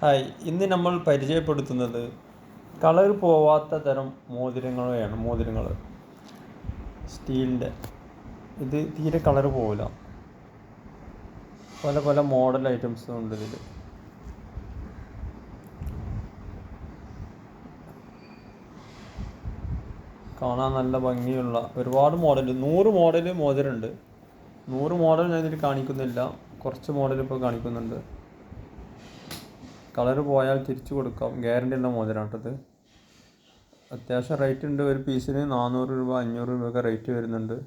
Hi ഇന്ന് നമ്മൾ പരിചയപ്പെടുത്തുന്നത് കളർ പോവാത്ത തരം മോതിരങ്ങളെയാണ് മോതിരങ്ങൾ സ്റ്റീലിന്റെ. ഇത് തീരെ കളർ പോവില്ല. പല പല മോഡൽ ഐറ്റംസ് ഉണ്ട് ഇതിൽ കാണാൻ നല്ല ഭംഗിയുള്ള ഒരുപാട് മോഡൽ നൂറ് മോഡൽ മോതിരമുണ്ട് നൂറ് മോഡൽ ഞാൻ കാണിക്കുന്നില്ല. കുറച്ച് മോഡൽ ഇപ്പോൾ കാണിക്കുന്നുണ്ട്. കളർ പോയാൽ തിരിച്ചു കൊടുക്കാം. ഗ്യാരണ്ടി ഉള്ള മോതിരാട്ടത്. അത്യാവശ്യം റേറ്റ് ഉണ്ട്. ഒരു പീസിന് നാനൂറ് രൂപ അഞ്ഞൂറ് രൂപയൊക്കെ റേറ്റ് വരുന്നുണ്ട്.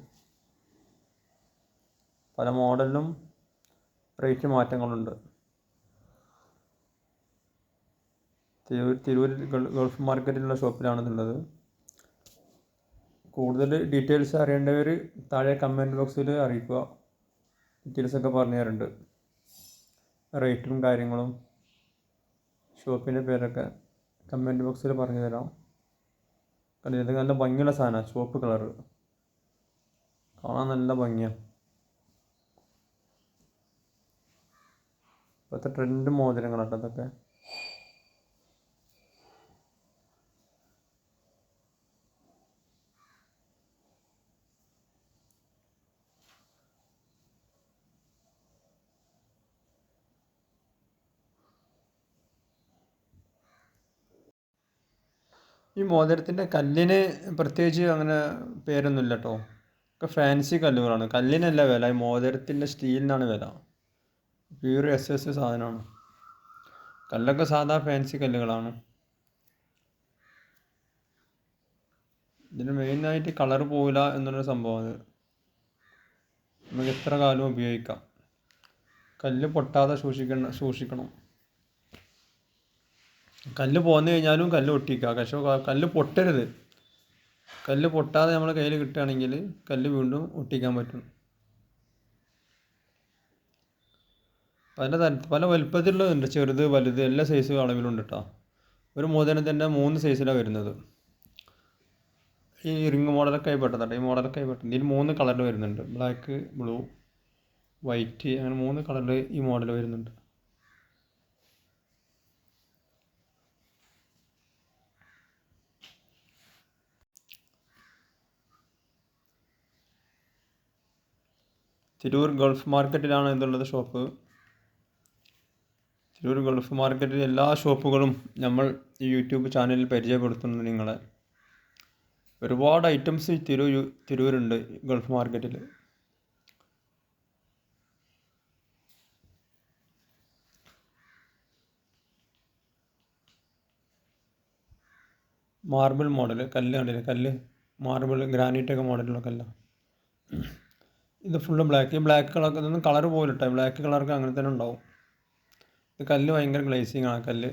പല മോഡലിലും റേറ്റ് മാറ്റങ്ങളുണ്ട്. തിരൂർ തിരൂർ ഗൾഫ് മാർക്കറ്റിലുള്ള ഷോപ്പിലാണ് ഇതുള്ളത് കൂടുതൽ ഡീറ്റെയിൽസ് അറിയേണ്ടവർ താഴെ കമന്റ് ബോക്സിൽ അറിയിക്കുക. ഡീറ്റെയിൽസൊക്കെ പറഞ്ഞു തരുന്നുണ്ട് റേറ്റും കാര്യങ്ങളും. ഷോപ്പിന്റെ പേരൊക്കെ കമന്റ് ബോക്സിൽ പറഞ്ഞു തരാം കാരണം ഇത് നല്ല ഭംഗിയുള്ള സാധനമാണ് ചുവപ്പ് കളർ കാണാൻ നല്ല ഭംഗിയാണ് ഇപ്പോഴത്തെ ട്രെൻഡ് മോതിരങ്ങളാട്ടോ ഇതൊക്കെ. ഈ മോതിരത്തിന്റെ കല്ലിന് പ്രത്യേകിച്ച് അങ്ങനെ പേരൊന്നുമില്ല കേട്ടോ ഒക്കെ ഫാൻസി കല്ലുകളാണ്. കല്ലിനല്ല വില ഈ മോതിരത്തിന്റെ സ്റ്റീലിനാണ് വില. പ്യൂർ എസ് എസ് സാധനമാണ്. കല്ലൊക്കെ സാധാ ഫാൻസി കല്ലുകളാണ്. ഇതിന് മെയിനായിട്ട് കളർ പോവില്ല എന്നുള്ള സംഭവമാണ് നമുക്ക് എത്ര കാലം ഉപയോഗിക്കാം. കല്ല് പൊട്ടാതെ സൂക്ഷിക്കണം സൂക്ഷിക്കണം. കല്ല് പോന്നു കഴിഞ്ഞാലും കല്ല് ഒട്ടിക്കുക പക്ഷേ കല്ല് പൊട്ടരുത്. കല്ല് പൊട്ടാതെ നമ്മളെ കയ്യിൽ കിട്ടുകയാണെങ്കിൽ കല്ല് വീണ്ടും ഒട്ടിക്കാൻ പറ്റും. പല തര പല വലുപ്പത്തിലുള്ളതുണ്ട്. ചെറുത് വലുത് എല്ലാ സൈസ് അളവിലുണ്ട് കേട്ടോ ഒരു മോതിരം തന്നെ മൂന്ന് സൈസിലാണ് വരുന്നത്. ഈ റിങ് മോഡലൊക്കെ ആയി പെട്ടതാണ് ഈ മോഡലൊക്കെ ആയി പെട്ടത് ഇതിൽ മൂന്ന് കളറിൽ വരുന്നുണ്ട്. ബ്ലാക്ക് ബ്ലൂ വൈറ്റ് അങ്ങനെ മൂന്ന് കളറിൽ ഈ മോഡൽ വരുന്നുണ്ട്. തിരൂർ ഗൾഫ് മാർക്കറ്റിലാണ് ഇതുള്ളത് ഷോപ്പ്. തിരൂർ ഗൾഫ് മാർക്കറ്റിലെ എല്ലാ ഷോപ്പുകളും നമ്മൾ ഈ യൂട്യൂബ് ചാനലിൽ പരിചയപ്പെടുത്തുന്നു നിങ്ങളെ. ഒരുപാട് ഐറ്റംസ് തിരൂർ തിരൂരുണ്ട് ഗൾഫ് മാർക്കറ്റിൽ. മാർബിൾ മോഡൽ കല്ല് കണ്ടില്ല? കല്ല് മാർബിൾ ഗ്രാനൈറ്റ് ഒക്കെ മോഡലുള്ള കല്ലാണ്. ഇത് ഫുള്ള് ബ്ലാക്ക് ഈ ബ്ലാക്ക് കളർ ഇതൊന്നും കളർ പോലിട്ടെ ബ്ലാക്ക് കളർക്ക് അങ്ങനെ തന്നെ ഉണ്ടാവും. ഇത് കല്ല് ഭയങ്കര ഗ്ലേസിങ് ആണ് കല്ല്.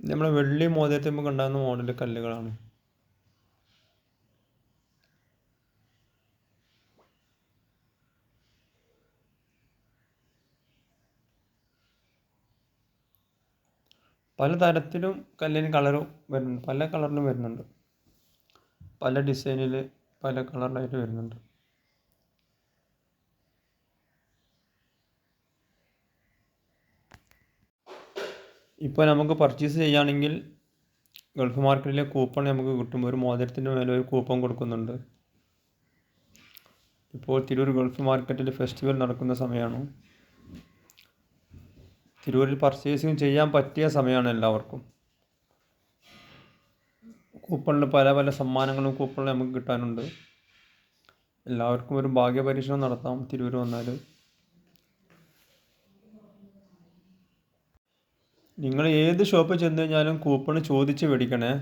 നമ്മളെ വെള്ളി മോതിരത്തുമ്പോൾ ഉണ്ടാകുന്ന മോഡൽ കല്ലുകളാണ്. പല തരത്തിലും കല്ലിന് കളറും വരുന്നുണ്ട്. പല കളറിലും വരുന്നുണ്ട്. പല ഡിസൈനിൽ പല കളറിലായിട്ട് വരുന്നുണ്ട്. ഇപ്പോൾ നമുക്ക് പർച്ചേസ് ചെയ്യുകയാണെങ്കിൽ ഗൾഫ് മാർക്കറ്റിലെ കൂപ്പൺ നമുക്ക് കിട്ടും. ഒരു മോതിരത്തിന്റെ മേലെ ഒരു കൂപ്പൺ കൊടുക്കുന്നുണ്ട്. ഇപ്പോൾ തിരൂർ ഗൾഫ് മാർക്കറ്റിൽ ഫെസ്റ്റിവൽ നടക്കുന്ന സമയമാണ് തിരൂരിൽ പർച്ചേസിങ് ചെയ്യാൻ പറ്റിയ സമയമാണ് എല്ലാവർക്കും. കൂപ്പണിൽ പല പല സമ്മാനങ്ങളും കൂപ്പണിൽ നമുക്ക് കിട്ടാനുണ്ട്. എല്ലാവർക്കും ഒരു ഭാഗ്യ പരീക്ഷണം നടത്താം. തിരൂർ വന്നാൽ നിങ്ങൾ ഏത് ഷോപ്പിൽ ചെന്ന് കഴിഞ്ഞാലും കൂപ്പൺ ചോദിച്ച് മേടിക്കണേ.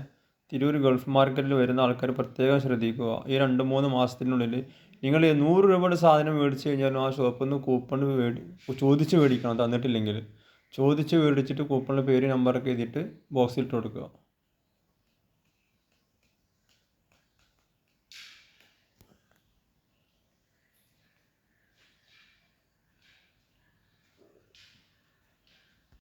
തിരൂർ ഗൾഫ് മാർക്കറ്റിൽ വരുന്ന ആൾക്കാർ പ്രത്യേകം ശ്രദ്ധിക്കുക. ഈ രണ്ട് മൂന്ന് മാസത്തിനുള്ളിൽ നിങ്ങൾ നൂറ് രൂപയുടെ സാധനം മേടിച്ച് കഴിഞ്ഞാലും ആ ഷോപ്പിൽ നിന്ന് കൂപ്പൺ മേടി ചോദിച്ച് മേടിക്കണം തന്നിട്ടില്ലെങ്കിൽ. ചോദിച്ച് മേടിച്ചിട്ട് കൂപ്പണിൽ പേര് നമ്പറൊക്കെ എഴുതിയിട്ട് ബോക്സിൽ ഇട്ട് കൊടുക്കുക.